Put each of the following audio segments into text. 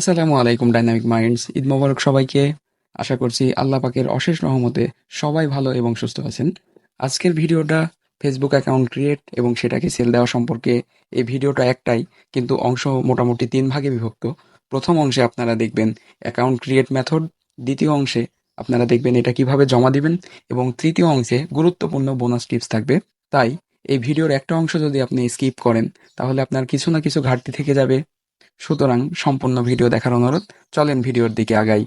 আসসালামু আলাইকুম dynamic minds Eid মোবারক সবাইকে। আশা করছি আল্লাহ পাকের অশেষ রহমতে সবাই ভালো এবং সুস্থ আছেন। আজকের ভিডিওটা ফেসবুক অ্যাকাউন্ট ক্রিয়েট এবং সেটাকে সেল দেওয়া সম্পর্কে এই ভিডিওটা একটাই, কিন্তু অংশ মোটামুটি তিন ভাগে বিভক্ত। প্রথম অংশে আপনারা দেখবেন অ্যাকাউন্ট ক্রিয়েট মেথড দ্বিতীয় অংশে আপনারা দেখবেন এটা কীভাবে জমা দিবেন, এবং তৃতীয় অংশে গুরুত্বপূর্ণ বোনাস টিপস থাকবে। তাই এই ভিডিওর একটা অংশ যদি আপনি স্কিপ করেন, তাহলে আপনার কিছু না কিছু ঘাটতি থেকে যাবে। সুতরাং সম্পূর্ণ ভিডিও দেখার অনুরোধ, চলেন ভিডিওর দিকে আগাই।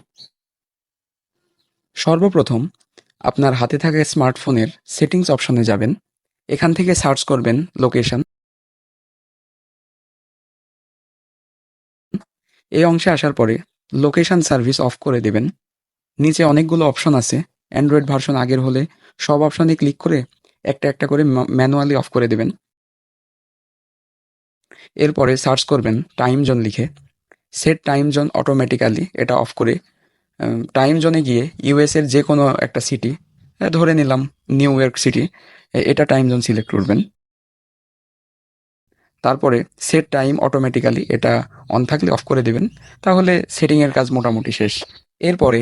সর্বপ্রথম, আপনার হাতে থাকা স্মার্টফোনের সেটিংস অপশনে যাবেন। এখান থেকে সার্চ করবেন লোকেশন। এই অংশে আসার পরে লোকেশন সার্ভিস অফ করে দেবেন। নিচে অনেকগুলো অপশন আছে। অ্যান্ড্রয়েড ভার্সন আগের হলে সব অপশনে ক্লিক করে একটা একটা করে ম্যানুয়ালি অফ করে দেবেন। এরপরে সার্চ করবেন টাইম জোন লিখে। সেট টাইম জোন অটোমেটিক্যালি এটা অফ করে টাইম জোনে গিয়ে ইউএস এর যে কোনো একটা সিটি ধরে নিলাম নিউ ইয়র্ক সিটি এটা টাইম জোন সিলেক্ট করবেন। তারপরে সেট টাইম অটোমেটিক্যালি এটা অন থাকলে অফ করে দেবেন, তাহলে সেটিংয়ের কাজ মোটামুটি শেষ। এরপরে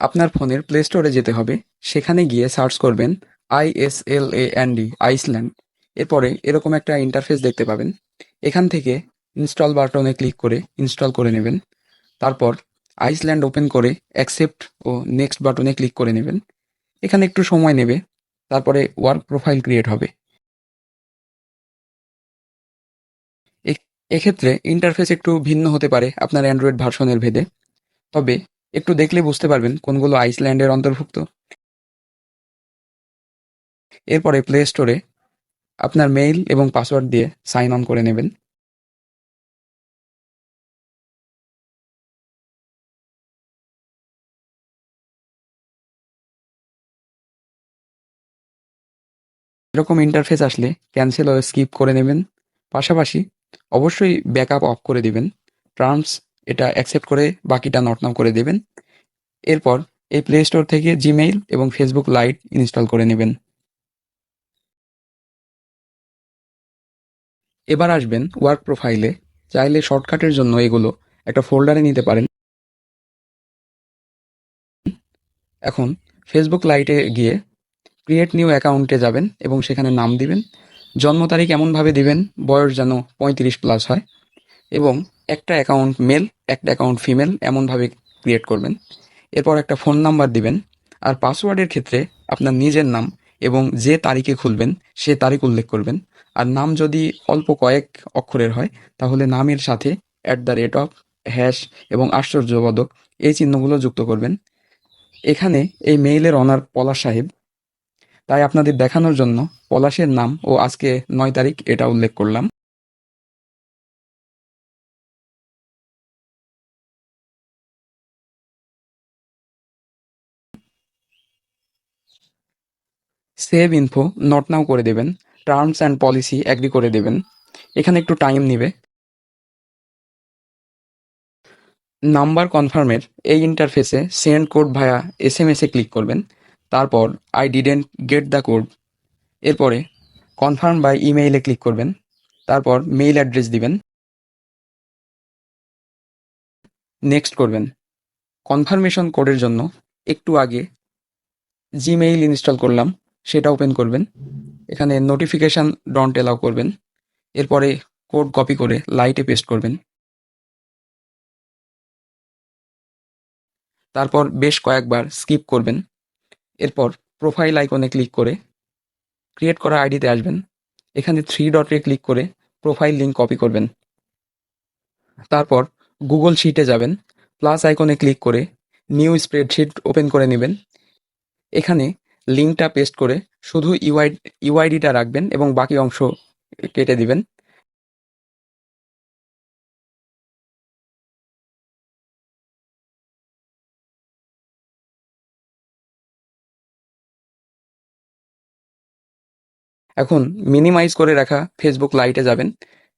আপনার ফোনের প্লে স্টোরে যেতে হবে, সেখানে গিয়ে সার্চ করবেন ISL A N D Island এরপরে এরকম একটা ইন্টারফেস দেখতে পাবেন। এখান থেকে ইনস্টল বাটনে ক্লিক করে ইনস্টল করে নেবেন। তারপর আইসল্যান্ড ওপেন করে অ্যাকসেপ্ট ও নেক্সট বাটনে ক্লিক করে নেবেন। এখানে একটু সময় নেবে, তারপরে ওয়ার্ক প্রোফাইল ক্রিয়েট হবে। এক্ষেত্রে ইন্টারফেস একটু ভিন্ন হতে পারে আপনার অ্যান্ড্রয়েড ভার্সনের ভেদে। তবে একটু দেখলে বুঝতে পারবেন কোনগুলো আইসল্যান্ডের অন্তর্ভুক্ত। এরপরে প্লে স্টোরে আপনার মেইল এবং পাসওয়ার্ড দিয়ে সাইন অন করে নেবেন। এরকম ইন্টারফেস আসলে ক্যান্সেল ও স্কিপ করে নেবেন। পাশাপাশি অবশ্যই ব্যাকআপ অফ করে দিবেন। টার্মস এটা অ্যাকসেপ্ট করে বাকিটা নট করে দেবেন। এরপর এই প্লে স্টোর থেকে জিমেইল এবং ফেসবুক লাইট ইনস্টল করে নেবেন। এবার আসবেন ওয়ার্ক প্রোফাইলে চাইলে শর্টকাটের জন্য এগুলো একটা ফোল্ডারে নিতে পারেন। এখন ফেসবুক লাইটে গিয়ে ক্রিয়েট নিউ অ্যাকাউন্টে যাবেন এবং সেখানে নাম দিবেন। জন্ম তারিখ এমনভাবে দিবেন, বয়স যেন পঁয়ত্রিশ প্লাস হয়। এবং একটা অ্যাকাউন্ট মেল একটা অ্যাকাউন্ট ফিমেল এমনভাবে ক্রিয়েট করবেন। এরপর একটা ফোন নাম্বার দিবেন। আর পাসওয়ার্ডের ক্ষেত্রে আপনার নিজের নাম এবং যে তারিখে খুলবেন, সে তারিখ উল্লেখ করবেন। আর নাম যদি অল্প কয়েক অক্ষরের হয়, তাহলে নামের সাথে at the rate of hash এবং আশ্চর্যবোধক এই চিহ্নগুলো যুক্ত করবেন। এখানে এই মেইলের অনার পলাশ সাহেব। তাই আপনাদের দেখানোর জন্য পলাশের নাম ও আজকে নয় তারিখ এটা উল্লেখ করলাম। সেভ ইনফো নট নাও করে দেবেন। টার্মস অ্যান্ড পলিসি অ্যাগ্রি করে দেবেন। এখানে একটু টাইম নেবে। নাম্বার কনফার্মের এই ইন্টারফেসে send code via S M এসে ক্লিক করবেন। তারপর I didn't get the code এরপরে কনফার্ম বাই ইমেইলে ক্লিক করবেন। তারপর মেইল অ্যাড্রেস দিবেন। নেক্সট করবেন। কনফার্মেশন কোডের জন্য একটু আগে জিমেইল ইনস্টল করলাম, সেটা ওপেন করবেন। এখানে নোটিফিকেশান ডন্ট এলাও করবেন। এরপরে কোড কপি করে লাইটে পেস্ট করবেন। তারপর বেশ কয়েকবার স্কিপ করবেন। এরপর প্রোফাইল আইকনে ক্লিক করে ক্রিয়েট করা আইডিতে আসবেন। এখানে থ্রি ডটে ক্লিক করে প্রোফাইল লিঙ্ক কপি করবেন। তারপর গুগল শিটে যাবেন। প্লাস আইকনে ক্লিক করে নিউ স্প্রেডশিট ওপেন করে নেবেন। এখানে লিঙ্কটা পেস্ট করে শুধু ইউআই ইউআইডিটা রাখবেন এবং বাকি অংশ কেটে দিবেন। এখন মিনিমাইজ করে রাখা ফেসবুক লাইটে যাবেন।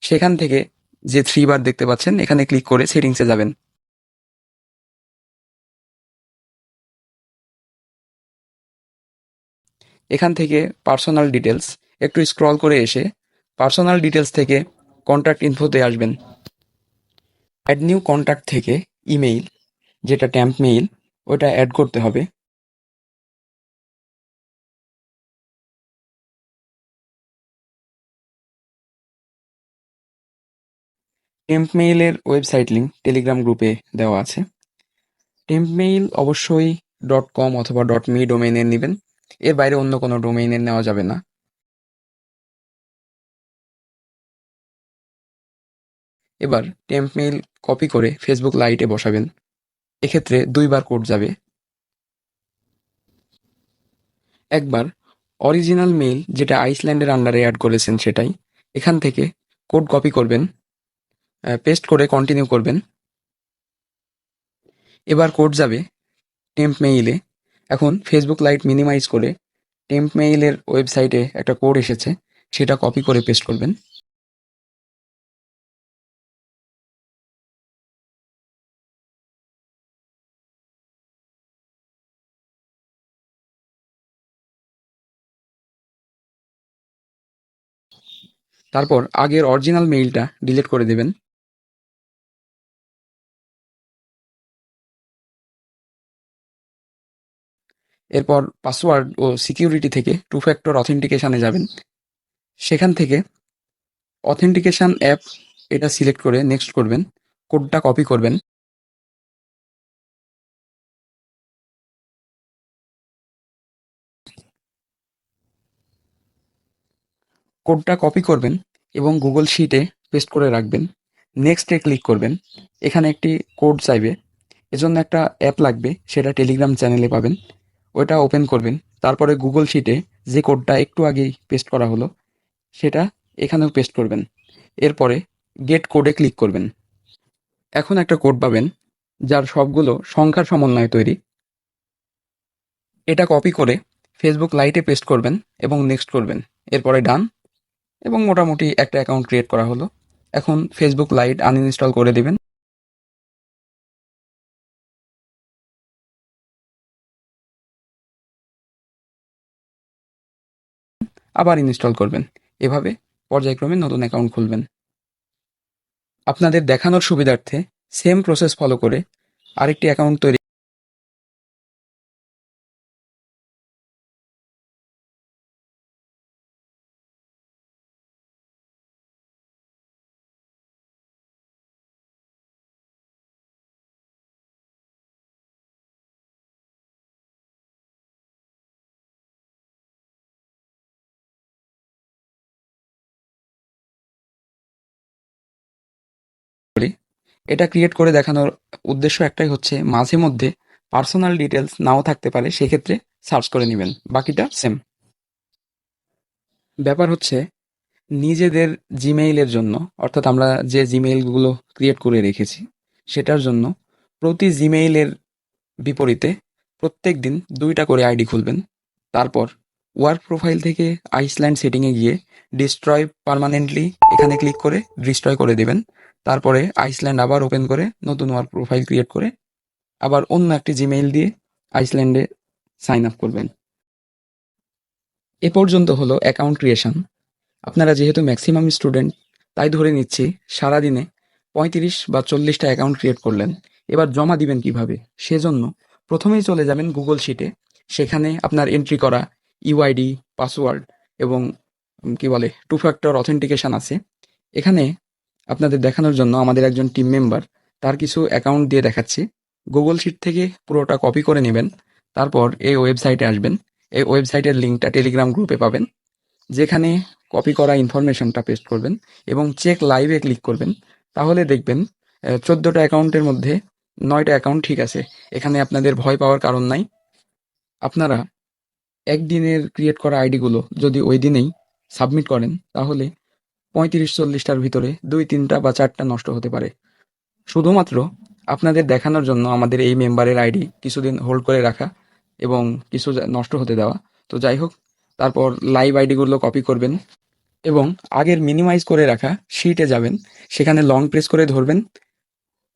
সেখান থেকে যে থ্রি বার দেখতে পাচ্ছেন, এখানে ক্লিক করে সেটিংসে যাবেন। এখান থেকে পার্সোনাল ডিটেলস একটু স্ক্রল করে এসে পার্সোনাল ডিটেলস থেকে কন্ট্যাক্ট ইনফোতে আসবেন। অ্যাড নিউ কন্ট্যাক্ট থেকে ইমেইল যেটা ট্যাম্প মেইল ওটা অ্যাড করতে হবে। টেম্প মেইলের ওয়েবসাইট লিঙ্ক টেলিগ্রাম গ্রুপে দেওয়া আছে। টেম্প মেইল অবশ্যই ডট কম অথবা ডট মি ডোমেইনের নেবেন। এর বাইরে অন্য কোনো ডোমেইনের নেওয়া যাবে না। এবার টেম্প মেইল কপি করে ফেসবুক লাইটে বসাবেন। এক্ষেত্রে দুইবার কোড যাবে। একবার অরিজিনাল মেইল যেটা আইসল্যান্ডের আন্ডারে অ্যাড করেছেন সেটাই, এখান থেকে কোড কপি করবেন পেস্ট করে কন্টিনিউ করবেন। এবার কোড যাবে টেম্প মেইলে এখন ফেসবুক লাইট মিনিমাইজ করে টেম্প মেইলের ওয়েবসাইটে একটা কোড এসেছে, সেটা কপি করে পেস্ট করবেন। তারপর আগের অরিজিনাল মেইলটা ডিলিট করে দেবেন। এরপর পাসওয়ার্ড ও সিকিউরিটি থেকে টু ফ্যাক্টর অথেন্টিকেশানে যাবেন। সেখান থেকে অথেন্টিকেশান অ্যাপ এটা সিলেক্ট করে নেক্সট করবেন। কোডটা কপি করবেন। কোডটা কপি করবেন এবং গুগল শিটে পেস্ট করে রাখবেন। নেক্সটে ক্লিক করবেন। এখানে একটি কোড চাইবে। এজন্য একটা অ্যাপ লাগবে, সেটা টেলিগ্রাম চ্যানেলে পাবেন। ওটা ওপেন করবেন। তারপরে গুগল শিটে যে কোডটা একটু আগেই পেস্ট করা হলো, সেটা এখানেও পেস্ট করবেন। এরপরে গেট কোডে ক্লিক করবেন। এখন একটা কোড পাবেন, যার সবগুলো সংখ্যার সমন্বয়ে তৈরি। এটা কপি করে ফেসবুক লাইটে পেস্ট করবেন এবং নেক্সট করবেন। এরপরে ডান এবং মোটামুটি একটা অ্যাকাউন্ট ক্রিয়েট করা হলো। এখন ফেসবুক লাইট আনইনস্টল করে দেবেন। আবার ইনস্টল করবেন। এভাবে পর্যায়ক্রমে নতুন অ্যাকাউন্ট খুলবেন। আপনাদের দেখানোর সুবিধার্থে সেম প্রসেস ফলো করে আরেকটি অ্যাকাউন্ট তৈরি এটা ক্রিয়েট করে দেখানোর উদ্দেশ্য একটাই হচ্ছে মাঝে মধ্যে পার্সোনাল ডিটেলস নাও থাকতে পারে, সেক্ষেত্রে সার্চ করে নেবেন। বাকিটা সেম ব্যাপার হচ্ছে নিজেদের জিমেইলের জন্য, অর্থাৎ আমরা যে জিমেইলগুলো ক্রিয়েট করে রেখেছি, সেটার জন্য প্রতি জিমেইলের বিপরীতে প্রত্যেক দিন দুইটা করে আইডি খুলবেন, তারপর ওয়ার্ক প্রোফাইল থেকে আইসল্যান্ড সেটিংয়ে গিয়ে ডিস্ট্রয় পারমানেন্টলি এখানে ক্লিক করে ডিস্ট্রয় করে দেবেন। তারপরে আইসল্যান্ড আবার ওপেন করে নতুন ওয়ার্ক প্রোফাইল ক্রিয়েট করে আবার অন্য একটি জিমেইল দিয়ে আইসল্যান্ডে সাইন আপ করবেন। এ পর্যন্ত হলো অ্যাকাউন্ট ক্রিয়েশন। আপনারা যেহেতু ম্যাক্সিমাম স্টুডেন্ট, তাই ধরে নিচ্ছি সারাদিনে পঁয়ত্রিশ বা চল্লিশটা অ্যাকাউন্ট ক্রিয়েট করলেন। এবার জমা দিবেন কীভাবে? সেজন্য প্রথমেই চলে যাবেন গুগল শিটে। সেখানে আপনার এন্ট্রি করা ইউআইডি পাসওয়ার্ড এবং কি বলে টু ফ্যাক্টর অথেন্টিকেশন আছে। এখানে আপনাদের দেখানোর জন্য আমাদের একজন টিম মেম্বার তার কিছু অ্যাকাউন্ট দিয়ে দেখাচ্ছি। গুগল শিট থেকে পুরোটা কপি করে নেবেন, তারপর এই ওয়েবসাইটে আসবেন। এই ওয়েবসাইটের লিঙ্কটা টেলিগ্রাম গ্রুপে পাবেন, যেখানে কপি করা ইনফরমেশনটা পেস্ট করবেন এবং চেক লাইভে ক্লিক করবেন। তাহলে দেখবেন চোদ্দোটা অ্যাকাউন্টের মধ্যে নয়টা অ্যাকাউন্ট ঠিক আছে। এখানে আপনাদের ভয় পাওয়ার কারণ নাই। আপনারা একদিনের ক্রিয়েট করা আইডিগুলো যদি ওই দিনেই সাবমিট করেন, তাহলে পঁয়ত্রিশ চল্লিশটার ভিতরে দুই, তিনটা বা চারটা নষ্ট হতে পারে। শুধুমাত্র আপনাদের দেখানোর জন্য আমাদের এই মেম্বারের আইডি কিছুদিন হোল্ড করে রাখা এবং কিছু নষ্ট হতে দেওয়া। তো যাই হোক, তারপর লাইভ আইডিগুলো কপি করবেন এবং আগের মিনিমাইজ করে রাখা শিটে যাবেন, সেখানে লং প্রেস করে ধরবেন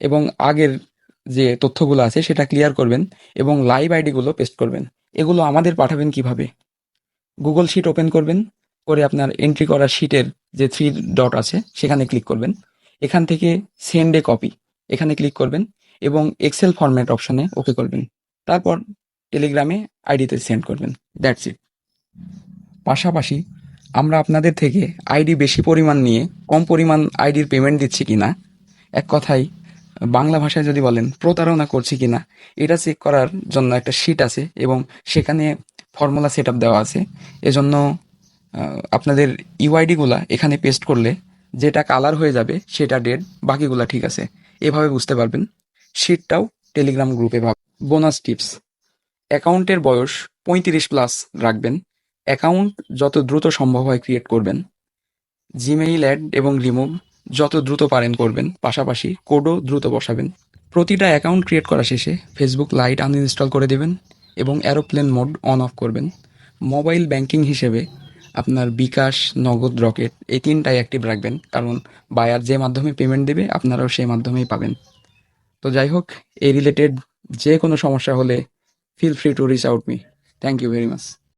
এবং আগের যে তথ্যগুলো আছে সেটা ক্লিয়ার করবেন এবং লাইভ আইডিগুলো পেস্ট করবেন। এগুলো আমাদের পাঠাবেন কীভাবে? গুগল শিট ওপেন করবেন, করে আপনার এন্ট্রি করা শিটের যে থ্রি ডট আছে, সেখানে ক্লিক করবেন। এখান থেকে সেন্ড এ কপি এখানে ক্লিক করবেন এবং এক্সেল ফরম্যাট অপশনে ওকে করবেন। তারপর টেলিগ্রামে আইডিতে সেন্ড করবেন। দ্যাটস ইট পাশাপাশি আমরা আপনাদের থেকে আইডি বেশি পরিমাণ নিয়ে কম পরিমাণ আইডির পেমেন্ট দিচ্ছি কিনা, এক কথায় বাংলা ভাষায় যদি বলেন, প্রতারণা করছি কিনা, এটা চেক করার জন্য একটা শিট আছে এবং সেখানে ফর্মুলা সেট দেওয়া আছে। এজন্য আপনাদের ইউআইডিগুলা এখানে পেস্ট করলে যেটা কালার হয়ে যাবে সেটা ডেড বাকিগুলা ঠিক আছে। এভাবে বুঝতে পারবেন। শিটটাও টেলিগ্রাম গ্রুপে ভাব বোনাস টিপস অ্যাকাউন্টের বয়স পঁয়ত্রিশ প্লাস রাখবেন। অ্যাকাউন্ট যত দ্রুত সম্ভব হয় ক্রিয়েট করবেন। জিমেইল অ্যাড এবং রিমুভ যত দ্রুত পারেন করবেন, পাশাপাশি কোডও দ্রুত বসাবেন। প্রতিটা অ্যাকাউন্ট ক্রিয়েট করা শেষে ফেসবুক লাইট আনইনস্টল করে দেবেন এবং অ্যারোপ্লেন মোড অন অফ করবেন। মোবাইল ব্যাংকিং হিসেবে আপনার বিকাশ, নগদ, রকেট এই তিনটাই অ্যাক্টিভ রাখবেন, কারণ বায়ার যে মাধ্যমে পেমেন্ট দেবে, আপনারাও সেই মাধ্যমেই পাবেন। তো যাই হোক, এই রিলেটেড যে কোনো সমস্যা হলে feel free to reach out me thank you very much